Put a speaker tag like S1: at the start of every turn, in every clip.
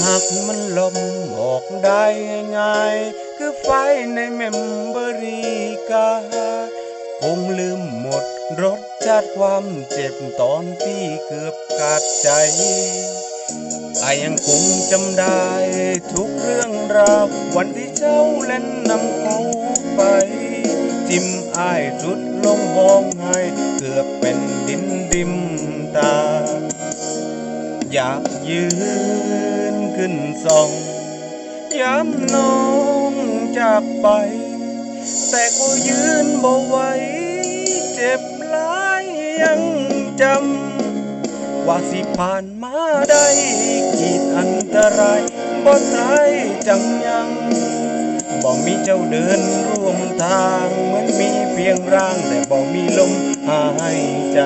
S1: หากมันลมออกได้ง่าย คือไฟในเมมเบอรีกาคงลืมหมดรสชาติความเจ็บตอนที่เกือบขาดใจไอายังคงจำได้ทุกเรื่องราว วันที่เจ้าเล่นนำเขาไป ทิมอายสุดลงห้องไห้เกือบเป็นดินดิมตา อยากยืน นส่องย้ำน้องจากไป แต่ก็ยืนบ่ไหวเจ็บหลายยังจำ ว่าสิผ่านมาได้ขีดอันตรายบ่ตายจังยังบ่มีเจ้าเดินร่วมทางเหมือนมีเพียงร่างแต่บ่มีลมหายใจ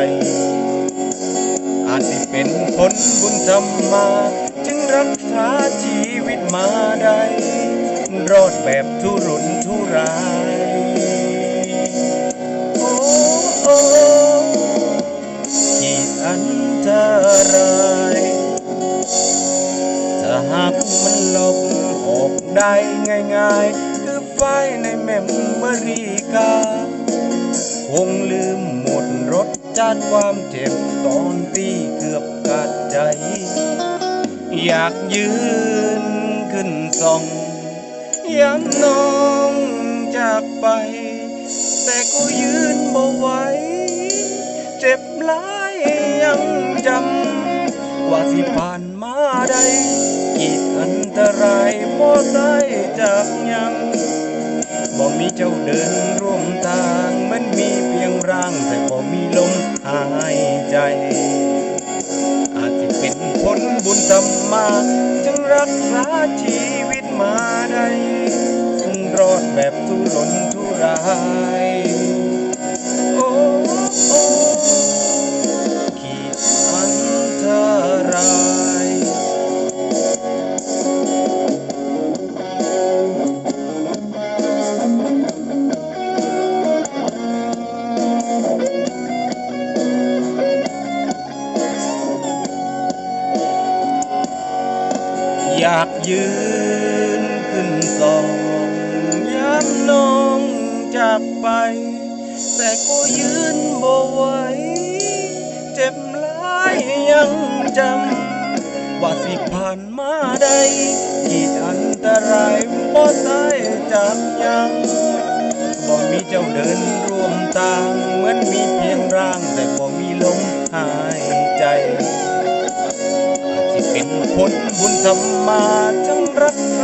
S1: อาจสิเป็นผลบุญธรรมา จึง รักษาชีวิตมาได้ รอดแบบทุรุนทุรายโอ้โอ้ขีดอันตรายถ้าหากมันหลบออกได้ง่ายๆ คือไฟในแมมเมรีกาคงลืมหมดรสชาติความเจ็บตอนที่เกือบขาดใจ อยากยืนขึ้นส่องย้ำน้องจากไป แต่ก็ยืนบ่ไหวเจ็บหลายยังจำ ว่าสิผ่านมาได้กีดอันตรายบ่ได้จากยังบ่มีเจ้าเดินร่วมทาง มันมีเพียงร่างแต่บ่มีลมหายใจ รักษาชีวิตมาได้รอดแบบทุรนทุราย อยากยืนขึ้นสองย้ำน้องจากไป แต่ก็ยืนบ่ไหวเจ็บหลายยังจำว่าสิผ่านมาได้ขีดอันตรายบ่ตายจากยังบ่มีเจ้าเดินร่วมทางเหมือนมี บุญธรรมาจังรักใค